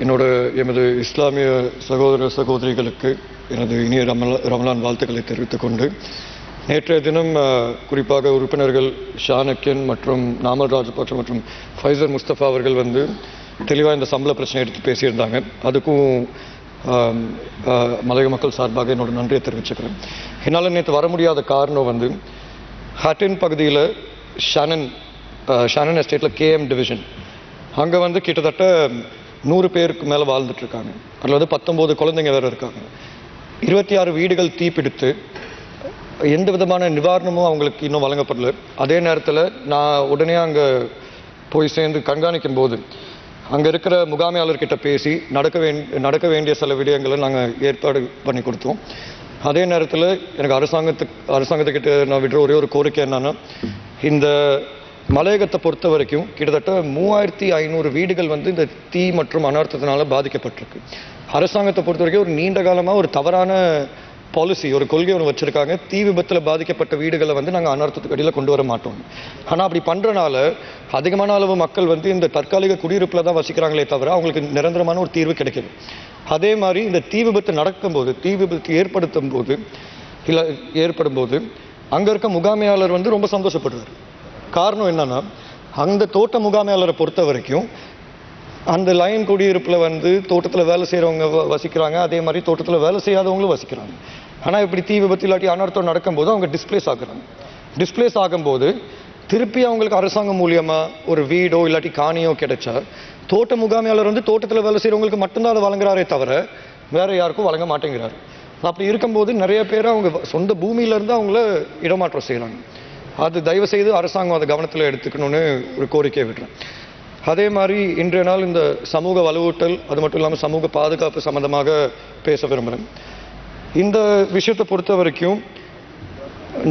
என்னோட எமது இஸ்லாமிய சகோதர சகோதரிகளுக்கு எனது இனிய ரமலா ரமலான் வாழ்த்துக்களை தெரிவித்துக் கொண்டு நேற்றைய தினம் குறிப்பாக உறுப்பினர்கள் ஷானக்கியன் மற்றும் நாமல் ராஜபக்ஷ மற்றும் ஃபைசர் முஸ்தபா அவர்கள் வந்து தெளிவாக இந்த சம்பள பிரச்சனை எடுத்து பேசியிருந்தாங்க. அதுக்கும் மலைய மக்கள் சார்பாக என்னோட நன்றியை தெரிவிச்சுக்கிறேன். என்னால் நேற்று வர முடியாத காரணம் வந்து ஹட்டின் பகுதியில் ஷானன் ஷானன் எஸ்டேட்டில் கேஎம் டிவிஷன். அங்கே வந்து கிட்டத்தட்ட நூறு பேருக்கு மேலே வாழ்ந்துட்டு இருக்காங்க அதில் வந்து பத்தொம்போது குழந்தைங்க வேறு இருக்காங்க. இருபத்தி ஆறு வீடுகள் தீப்பிடித்து எந்த விதமான நிவாரணமும் அவங்களுக்கு இன்னும் வழங்கப்படல. அதே நேரத்தில் நான் உடனே அங்கே போய் சேர்ந்து கண்காணிக்கும் போது அங்கே இருக்கிற முகாமையாளர்கிட்ட பேசி நடக்க வேண் நடக்க வேண்டிய சில விடயங்களை நாங்கள் ஏற்பாடு பண்ணி கொடுத்தோம். அதே நேரத்தில் எனக்கு அரசாங்கத்துக்கு அரசாங்கத்துக்கிட்ட நான் விடுற ஒரே ஒரு கோரிக்கை என்னென்னா இந்த மலையகத்தை பொறுத்த வரைக்கும் கிட்டத்தட்ட மூவாயிரத்தி ஐநூறு வீடுகள் வந்து இந்த தீ மற்றும் அனர்த்தத்தினால பாதிக்கப்பட்டிருக்கு. அரசாங்கத்தை பொறுத்த வரைக்கும் ஒரு நீண்ட காலமாக ஒரு தவறான பாலிசி ஒரு கொள்கை ஒன்று வச்சுருக்காங்க. தீ விபத்தில் பாதிக்கப்பட்ட வீடுகளை வந்து நாங்கள் அனர்த்தத்துக்கு அடியில் கொண்டு வர மாட்டோம். ஆனால் அப்படி பண்ணுறனால அதிகமான அளவு மக்கள் வந்து இந்த தற்காலிக குடியிருப்பில் தான் வசிக்கிறாங்களே தவிர அவங்களுக்கு நிரந்தரமான ஒரு தீர்வு கிடைக்கிது அதே மாதிரி இந்த தீ விபத்து நடக்கும்போது தீ விபத்து ஏற்படுத்தும் போது இல்லை ஏற்படும் போது அங்கே இருக்க முகாமையாளர் வந்து ரொம்ப சந்தோஷப்படுவார் காரணம் என்னன்னா அந்த தோட்ட முகாமையாளரை பொறுத்த வரைக்கும் அந்த லைன் குடியிருப்பில் வந்து தோட்டத்தில் வேலை செய்கிறவங்க வசிக்கிறாங்க அதே மாதிரி தோட்டத்தில் வேலை செய்யாதவங்களும் வசிக்கிறாங்க. ஆனால் இப்படி தீ விபத்து இல்லாட்டி அனர்த்தம் நடக்கும்போது அவங்க டிஸ்பிளேஸ் ஆகுறாங்க. டிஸ்பிளேஸ் ஆகும்போது திருப்பி அவங்களுக்கு அரசாங்கம் மூலியமாக ஒரு வீடோ இல்லாட்டி காணியோ கிடைச்சா தோட்ட முகாமையாளர் வந்து தோட்டத்தில் வேலை செய்கிறவங்களுக்கு மட்டும்தான் அதை வழங்குறாரே தவிர வேறு யாருக்கும் வழங்க மாட்டேங்கிறார். அப்படி இருக்கும்போது நிறைய பேர் அவங்க சொந்த பூமியிலேருந்து அவங்கள இடமாற்றம் செய்கிறாங்க அது தயவு செய்து அரசாங்கம் அதை கவனத்தில் எடுத்துக்கணும்னு ஒரு கோரிக்கை விடுறேன் அதே மாதிரி இன்றைய நாள் இந்த சமூக வலுவூட்டல் அது மட்டும் இல்லாமல் சமூக பாதுகாப்பு சம்பந்தமாக பேச விரும்புகிறேன் இந்த விஷயத்தை பொறுத்த வரைக்கும்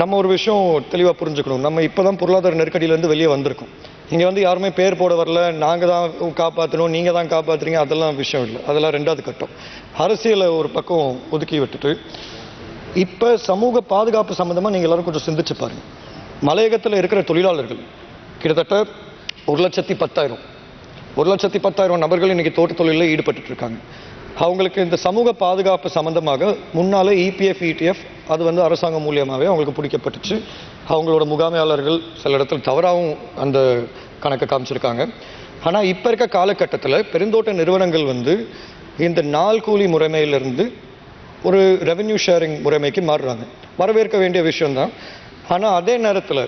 நம்ம ஒரு விஷயம் தெளிவாக புரிஞ்சுக்கணும். நம்ம இப்போ தான் பொருளாதார நெருக்கடியிலேருந்து வெளியே வந்திருக்கோம். இங்கே வந்து யாருமே பேர் போட வரல நாங்கள் தான் காப்பாற்றணும் நீங்கள் தான் காப்பாற்றுறீங்க அதெல்லாம் விஷயம் இல்லை. அதெல்லாம் ரெண்டாவது கட்டம். அரசியலை ஒரு பக்கம் ஒதுக்கி விட்டுட்டு இப்போ சமூக பாதுகாப்பு சம்மந்தமாக நீங்கள் எல்லோரும் கொஞ்சம் சிந்திச்சு பாருங்கள் மலையகத்தில் இருக்கிற தொழிலாளர்கள் கிட்டத்தட்ட ஒரு லட்சத்தி பத்தாயிரம். ஒரு லட்சத்தி பத்தாயிரம் நபர்கள் இன்னைக்கு தோட்ட தொழிலில் ஈடுபட்டு இருக்காங்க அவங்களுக்கு இந்த சமூக பாதுகாப்பு சம்பந்தமாக முன்னாலே இபிஎஃப் இடிஎஃப் அது வந்து அரசாங்கம் மூலியமாகவே அவங்களுக்கு பிடிக்கப்பட்டுச்சு. அவங்களோட முகாமையாளர்கள் சில இடத்துல தவறாகவும் அந்த கணக்கை காமிச்சிருக்காங்க. ஆனால் இப்போ இருக்க காலகட்டத்தில் பெருந்தோட்ட நிறுவனங்கள் வந்து இந்த நாள் கூலி முறைமையிலிருந்து ஒரு ரெவென்யூ ஷேரிங் முறைமைக்கு மாறுறாங்க. வரவேற்க வேண்டிய விஷயம்தான். ஆனால் அதே நேரத்தில்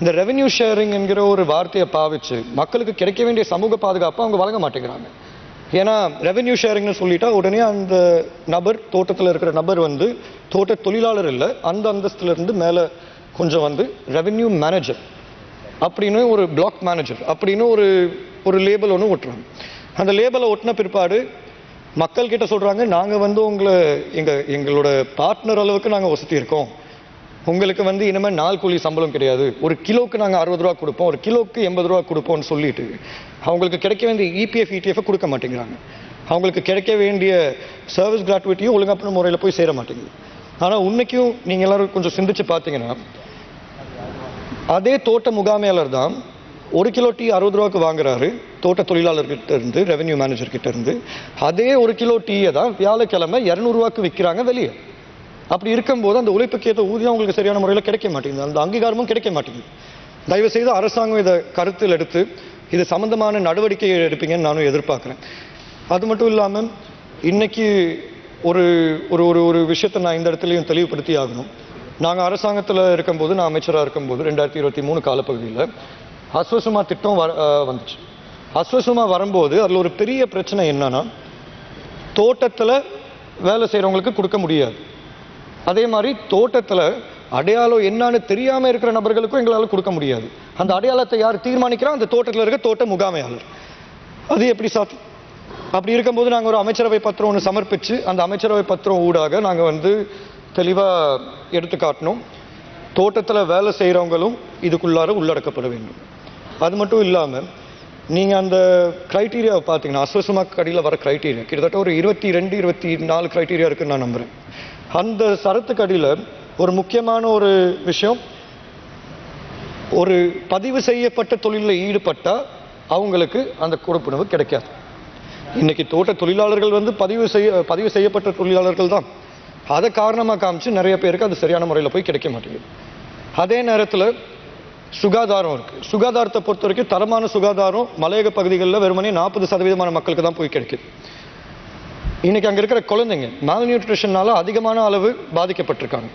இந்த ரெவென்யூ ஷேரிங் என்கிற ஒரு வார்த்தையை பாவிச்சு மக்களுக்கு கிடைக்க வேண்டிய சமூக பாதுகாப்பை அவங்க வழங்க மாட்டேங்கிறாங்க. ஏன்னா ரெவென்யூ ஷேரிங்னு சொல்லிட்டா உடனே அந்த நபர் தோட்டத்தில் இருக்கிற நபர் வந்து தோட்ட தொழிலாளர் இல்லை அந்த அந்தஸ்துலேருந்து மேலே கொஞ்சம் வந்து ரெவென்யூ மேனேஜர் அப்படின்னு ஒரு பிளாக் மேனேஜர் அப்படின்னு ஒரு ஒரு லேபிள் ஒன்று ஒட்டுறாங்க. அந்த லேபிளை ஒட்டின பிற்பாடு மக்கள் சொல்கிறாங்க நாங்கள் வந்து உங்களை எங்கள் எங்களோட பார்ட்னர் அளவுக்கு நாங்கள் வசதி இருக்கோம். உங்களுக்கு வந்து இனிமேல் நாள் கூலி சம்பளம் கிடையாது. ஒரு கிலோக்கு நாங்கள் அறுபது ரூபா கொடுப்போம் ஒரு கிலோக்கு எண்பது ரூபா கொடுப்போம்னு சொல்லிட்டு அவங்களுக்கு கிடைக்க வேண்டிய இபிஎஃப் இடிஎஃப் கொடுக்க மாட்டேங்கிறாங்க. அவங்களுக்கு கிடைக்க வேண்டிய சர்வீஸ் கிராட்டுவிட்டியும் ஒழுங்கான முறையில் போய் சேர மாட்டேங்குது. ஆனால் இன்னைக்கும் நீங்கள் எல்லோரும் கொஞ்சம் சிந்திச்சு பார்த்தீங்கன்னா அதே தோட்ட முகாமையாளர் தான் ஒரு கிலோ டீ அறுபது ரூபாய்க்கு வாங்குறாரு தோட்ட தொழிலாளர்கிட்ட இருந்து ரெவென்யூ மேனேஜர் கிட்ட இருந்து. அதே ஒரு கிலோ டீயை தான் வியாழக்கிழமை இரநூறுவாக்கு விற்கிறாங்க வெளியே. அப்படி இருக்கும்போது அந்த உழைப்புக்கு ஏற்ற ஊதியம் அவங்களுக்கு சரியான முறையில் கிடைக்க மாட்டேங்குது. அந்த அங்கீகாரமும் கிடைக்க மாட்டேங்குது. தயவு செய்து அரசாங்கம் இதை கருத்தில் எடுத்து இது சம்பந்தமான நடவடிக்கை எடுப்பீங்கன்னு நானும் எதிர்பார்க்குறேன். அது மட்டும் இல்லாமல் இன்னைக்கு ஒரு ஒரு ஒரு ஒரு விஷயத்தை நான் இந்த இடத்துலையும் தெளிவுபடுத்தி ஆகணும். நாங்கள் அரசாங்கத்தில் இருக்கும்போது நான் அமைச்சராக இருக்கும்போது ரெண்டாயிரத்தி இருபத்தி மூணு காலப்பகுதியில் அஸ்வசமா திட்டம் வர வந்துச்சு. அஸ்வசமா வரும்போது அதில் ஒரு பெரிய பிரச்சனை என்னன்னா தோட்டத்தில் வேலை செய்கிறவங்களுக்கு கொடுக்க முடியாது. அதே மாதிரி தோட்டத்தில் அடையாளம் என்னன்னு தெரியாமல் இருக்கிற நபர்களுக்கும் எங்களால் கொடுக்க முடியாது. அந்த அடையாளத்தை யார் தீர்மானிக்கிறோம் அந்த தோட்டத்தில் இருக்க தோட்ட முகாமையாளர். அது எப்படி சாத்தியம் அப்படி இருக்கும்போது நாங்கள் ஒரு அமைச்சரவை பத்திரம் ஒன்று சமர்ப்பித்து அந்த அமைச்சரவை பத்திரம் ஊடாக நாங்கள் வந்து தெளிவாக எடுத்து காட்டினோம் தோட்டத்தில் வேலை செய்கிறவங்களும் இதுக்குள்ளார உள்ளடக்கப்பட வேண்டும். அது மட்டும் இல்லாமல் நீங்கள் அந்த க்ரைட்டீரியாவை பார்த்தீங்கன்னா அஸ்வசமாக கடையில் வர க்ரைட்டீரியா கிட்டத்தட்ட ஒரு இருபத்தி ரெண்டு இருபத்தி நாலு க்ரைட்டீரியா இருக்குன்னு நான் நம்புகிறேன் அந்த சரத்துக்கு அடியில் ஒரு முக்கியமான ஒரு விஷயம். ஒரு பதிவு செய்யப்பட்ட தொழிலில் ஈடுபட்டால் அவங்களுக்கு அந்த கொடுப்புணவு கிடைக்காது. இன்னைக்கு தோட்ட தொழிலாளர்கள் வந்து பதிவு செய்ய பதிவு செய்யப்பட்ட தொழிலாளர்கள் தான். அதை காரணமாக காமிச்சு நிறைய பேருக்கு அது சரியான முறையில் போய் கிடைக்க மாட்டேங்குது. அதே நேரத்தில் சுகாதாரம் இருக்குது சுகாதாரத்தை பொறுத்த வரைக்கும் தரமான சுகாதாரம் மலையக பகுதிகளில் வெறுமனே நாற்பது சதவீதமான மக்களுக்கு தான் போய் கிடைக்குது. இன்றைக்கி அங்கே இருக்கிற குழந்தைங்க மால் நியூட்ரிஷனால அதிகமான அளவு பாதிக்கப்பட்டிருக்காங்க.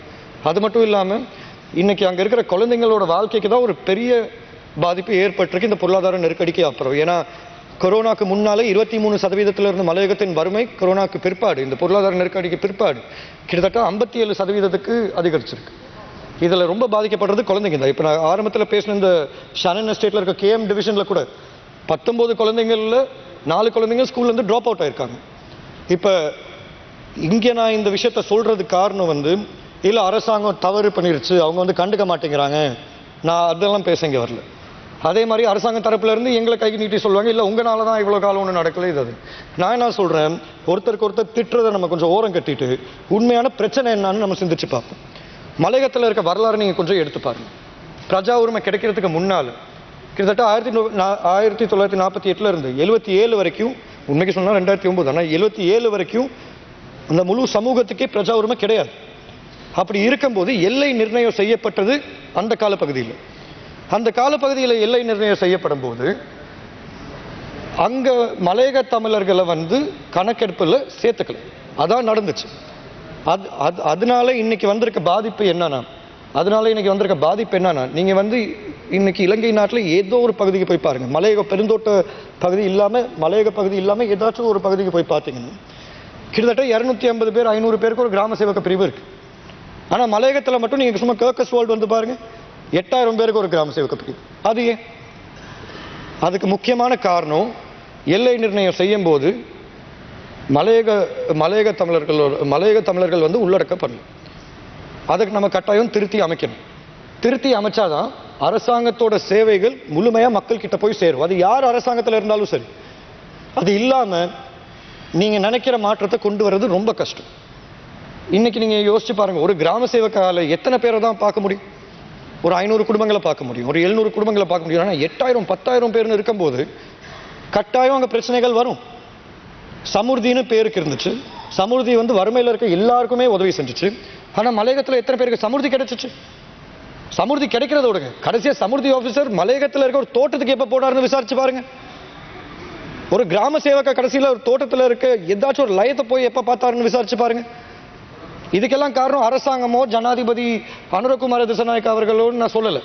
அது மட்டும் இல்லாமல் இன்றைக்கி அங்கே இருக்கிற குழந்தைங்களோட வாழ்க்கைக்கு தான் ஒரு பெரிய பாதிப்பு ஏற்பட்டிருக்கு. இந்த பொருளாதார நெருக்கடிக்கு அப்புறம். ஏன்னா கொரோனாக்கு முன்னாலே இருபத்தி மூணு சதவீதத்தில் இருந்த மலையகத்தின் வறுமை கொரோனாக்கு பிற்பாடு. இந்த பொருளாதார நெருக்கடிக்கு பிற்பாடு. கிட்டத்தட்ட ஐம்பத்தி ஏழு சதவீதத்துக்கு அதிகரிச்சிருக்கு. இதில் ரொம்ப பாதிக்கப்படுறது குழந்தைங்க தான். இப்போ நான் ஆரம்பத்தில் பேசின இந்த ஷனன் எஸ்டேட்டில் இருக்க கேஎம் டிவிஷனில் கூட பத்தொம்போது குழந்தைங்களில் நாலு குழந்தைங்க ஸ்கூல்லேருந்து ட்ராப் அவுட் ஆயிருக்காங்க. இப்போ இங்கே நான் இந்த விஷயத்த சொல்கிறதுக்கு காரணம் வந்து இல்லை அரசாங்கம் தவறு பண்ணிருச்சு அவங்க வந்து கண்டுக்க மாட்டேங்கிறாங்க. நான் அதெல்லாம் பேச இங்கே வரல. அதே மாதிரி அரசாங்கம் தரப்புலேருந்து எங்களை கை நீட்டி சொல்லுவாங்க இல்லை உங்களால் தான் இவ்வளோ காலம் ஒன்று நடக்கல இது அது. நான் என்ன சொல்கிறேன் ஒருத்தருக்கு ஒருத்தர் திட்டுறதை நம்ம கொஞ்சம் ஓரம் கட்டிட்டு உண்மையான பிரச்சனை என்னன்னு நம்ம சிந்திச்சு பார்ப்போம். மலையகத்தில் இருக்க வரலாறு நீங்கள் கொஞ்சம் எடுத்து பாருங்கள் பிரஜா உரிமை கிடைக்கிறதுக்கு முன்னால் கிட்டத்தட்ட ஆயிரத்தி நூ- நா- ஆயிரத்தி தொள்ளாயிரத்தி நாற்பத்தி எட்டில் இருந்து எழுபத்தி ஏழு வரைக்கும் உண்மைக்கு சொன்னால் ரெண்டாயிரத்தி ஒன்பது ஆனால் எழுபத்தி ஏழு வரைக்கும் அந்த முழு சமூகத்துக்கே பிரஜா உரிமை கிடையாது. அப்படி இருக்கும்போது எல்லை நிர்ணயம் செய்யப்பட்டது அந்த காலப்பகுதியில். அந்த காலப்பகுதியில் எல்லை நிர்ணயம் செய்யப்படும் போது அங்கே மலையக தமிழர்களை வந்து கணக்கெடுப்பில் சேர்த்துக்கல. அதான் நடந்துச்சு. அது அது அதனால இன்னைக்கு வந்திருக்க பாதிப்பு என்னன்னா அதனால இன்னைக்கு வந்திருக்க பாதிப்பு என்னன்னா நீங்கள் வந்து இன்னைக்கு இலங்கை நாட்டில் ஏதோ ஒரு பகுதிக்கு போய் பாருங்க. மலையக பெருந்தோட்ட பகுதி இல்லாமல் மலையக பகுதி இல்லாமல் ஏதாச்சும் ஒரு பகுதிக்கு போய் பார்த்தீங்கன்னா கிட்டத்தட்ட இரநூத்தி ஐம்பது பேர் ஐநூறு பேருக்கு ஒரு கிராம சேவக பிரிவு இருக்கு. ஆனால் மலையகத்தில் மட்டும் நீங்க சும்மா கேர்கஸ் வேர்ல்டு வந்து பாருங்க. எட்டாயிரம் பேருக்கு ஒரு கிராம சேவக பிரிவு. அது ஏன்? அதுக்கு முக்கியமான காரணம் எல்லை நிர்ணயம் செய்யும் போது மலையக மலையக தமிழர்களோட மலையக தமிழர்கள் வந்து உள்ளடக்கப்படணும். அதுக்கு நம்ம கட்டாயம் திருத்தி அமைக்கணும். திருத்தி அமைச்சாதான் அரசாங்கத்தோட சேவைகள் முழுமையாக மக்கள் கிட்ட போய் சேரும். அது யார் அரசாங்கத்தில் இருந்தாலும் சரி. அது இல்லாமல் நீங்கள் நினைக்கிற மாற்றத்தை கொண்டு வர்றது ரொம்ப கஷ்டம். இன்னைக்கு நீங்கள் யோசிச்சு பாருங்கள் ஒரு கிராம சேவக்கால எத்தனை பேரை தான் பார்க்க முடியும்? ஒரு ஐநூறு குடும்பங்களை பார்க்க முடியும். ஒரு எழுநூறு குடும்பங்களை பார்க்க முடியும். ஆனால் எட்டாயிரம் பத்தாயிரம் பேர்னு இருக்கும்போது கட்டாயம் அங்கே பிரச்சனைகள் வரும். சமுர்தின்னு பேருக்கு இருந்துச்சு. சமுர்தி வந்து வறுமையில் இருக்க எல்லாருக்குமே உதவி செஞ்சுச்சு. ஆனால் மலையகத்தில் எத்தனை பேருக்கு சமுர்தி கிடைச்சிச்சு? சமுர்தி கிடைக்கிறத விடுங்க. கடைசியா சமுர்தி ஆஃபீஸர் மலையகத்தில் இருக்க ஒரு தோட்டத்துக்கு எப்போ போனார்னு விசாரிச்சு பாருங்க. ஒரு கிராம சேவக கடைசியில் ஒரு தோட்டத்தில் இருக்க ஏதாச்சும் ஒரு லயத்தை போய் எப்போ பார்த்தாருன்னு விசாரிச்சு பாருங்க. இதுக்கெல்லாம் காரணம் அரசாங்கமோ ஜனாதிபதி அனுரகுமார திசநாயக் அவர்களோன்னு நான் சொல்லலை.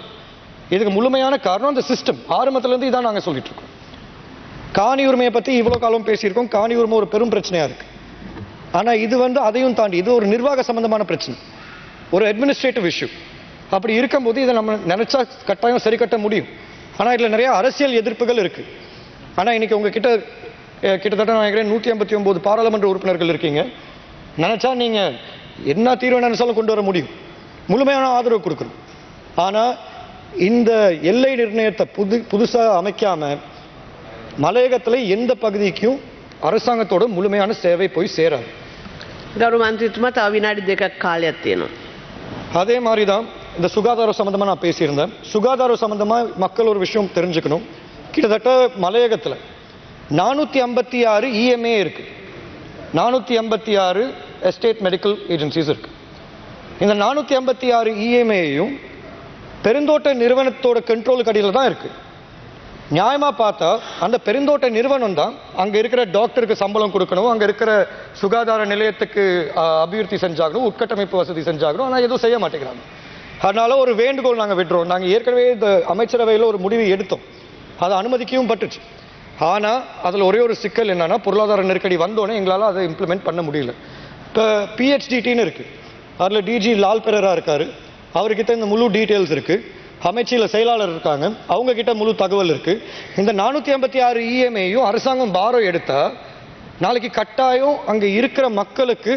இதுக்கு முழுமையான காரணம் அந்த சிஸ்டம் ஆரம்பத்திலேருந்து இதான் நாங்கள் சொல்லிட்டு இருக்கோம். காணி உரிமையை பற்றி இவ்வளோ காலம் பேசியிருக்கோம். காணி உரிமை ஒரு பெரும் பிரச்சனையாக இருக்கு. ஆனால் இது வந்து அதையும் தாண்டி இது ஒரு நிர்வாக சம்பந்தமான பிரச்சனை. ஒரு அட்மினிஸ்ட்ரேட்டிவ் இஷ்யூ அப்படி இருக்கும்போது இதை நம்ம நினைச்சா கட்டாயம் சரி கட்ட முடியும் ஆனால் இதில் நிறைய அரசியல் எதிர்ப்புகள் இருக்கு ஆனால் இன்னைக்கு உங்ககிட்ட அஹ், கிட்டத்தட்ட நான் நினைக்கிறேன் நூற்றி ஐம்பத்தி ஒன்பது பாராளுமன்ற உறுப்பினர்கள் இருக்கீங்க நினைச்சா நீங்க என்ன தீர்வு நினைச்சாலும் கொண்டு வர முடியும் முழுமையான ஆதரவு கொடுக்கணும் ஆனா இந்த எல்லை நிர்ணயத்தை புது புதுசா அமைக்காம மலையகத்துல எந்த பகுதிக்கும் அரசாங்கத்தோட முழுமையான சேவை போய் சேராது ගරු මන්ත්‍රීතුමා තව විනාඩි දෙකක් කාලයක් තියෙනවා. அதே மாதிரி தான் இந்த சுகாதாரம் சம்மந்தமாக நான் பேசியிருந்தேன். சுகாதாரம் சம்மந்தமாக மக்கள் ஒரு விஷயம் தெரிஞ்சுக்கணும். கிட்டத்தட்ட மலையகத்தில் நானூற்றி ஐம்பத்தி ஆறு இஎம்ஏ இருக்குது நானூற்றி ஐம்பத்தி ஆறு எஸ்டேட் மெடிக்கல் ஏஜென்சிஸ் இருக்குது இந்த நானூற்றி ஐம்பத்தி ஆறு இஎம்ஏயும் பெருந்தோட்ட நிறுவனத்தோட கண்ட்ரோலுக்கு அடியில் தான் இருக்குது நியாயமாக பார்த்தா அந்த பெருந்தோட்ட நிறுவனம் தான் அங்கே இருக்கிற டாக்டருக்கு சம்பளம் கொடுக்கணும் அங்கே இருக்கிற சுகாதார நிலையத்துக்கு அபிவிருத்தி செஞ்சாகணும் உட்கட்டமைப்பு வசதி செஞ்சாகணும் ஆனால் எதுவும் செய்ய மாட்டேங்கிறாங்க. அதனால் ஒரு வேண்டுகோள் நாங்கள் விடுறோம். நாங்கள் ஏற்கனவே இந்த அமைச்சரவையில் ஒரு முடிவு எடுத்தோம். அதை அனுமதிக்கவும் பட்டுச்சு. ஆனால் அதில் ஒரே ஒரு சிக்கல் என்னென்னா பொருளாதார நெருக்கடி வந்தோடனே எங்களால் அதை இம்ப்ளிமெண்ட் பண்ண முடியல. இப்போ பிஹெச்டிடின்னு இருக்குது அதில் டிஜி லால் பெரரா இருக்கார். அவர்கிட்ட இந்த முழு டீட்டெயில்ஸ் இருக்குது அமைச்சியில் செயலாளர் இருக்காங்க. அவங்கக்கிட்ட முழு தகவல் இருக்குது இந்த நானூற்றி ஐம்பத்தி ஆறு இஎம்ஐயும் அரசாங்கம் பாரம் எடுத்தால் நாளைக்கு கட்டாயம் அங்கே இருக்கிற மக்களுக்கு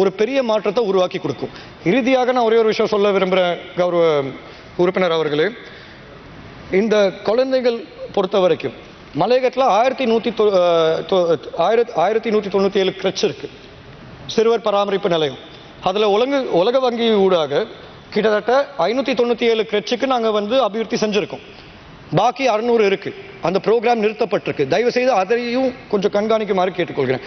ஒரு பெரிய மாற்றத்தை உருவாக்கி கொடுக்கும். இறுதியாக நான் ஒரே ஒரு விஷயம் சொல்ல விரும்புகிறேன் கௌரவ உறுப்பினர் அவர்களே. இந்த குழந்தைகள் பொறுத்த வரைக்கும் மலையகத்தில் ஆயிரத்தி நூற்றி தொ ஆயிரத்தி ஆயிரத்தி நூற்றி தொண்ணூற்றி ஏழு கிரச் இருக்கு. சிறுவர் பராமரிப்பு நிலையம். அதில் உலக உலக வங்கி ஊடாக கிட்டத்தட்ட ஐநூற்றி தொண்ணூற்றி ஏழு கிரச்சுக்கு நாங்கள் வந்து அபிவிருத்தி செஞ்சுருக்கோம். பாக்கி அறநூறு இருக்குது அந்த ப்ரோக்ராம் நிறுத்தப்பட்டிருக்கு. தயவு செய்து அதையும் கொஞ்சம் கண்காணிக்குமாறு கேட்டுக்கொள்கிறேன்.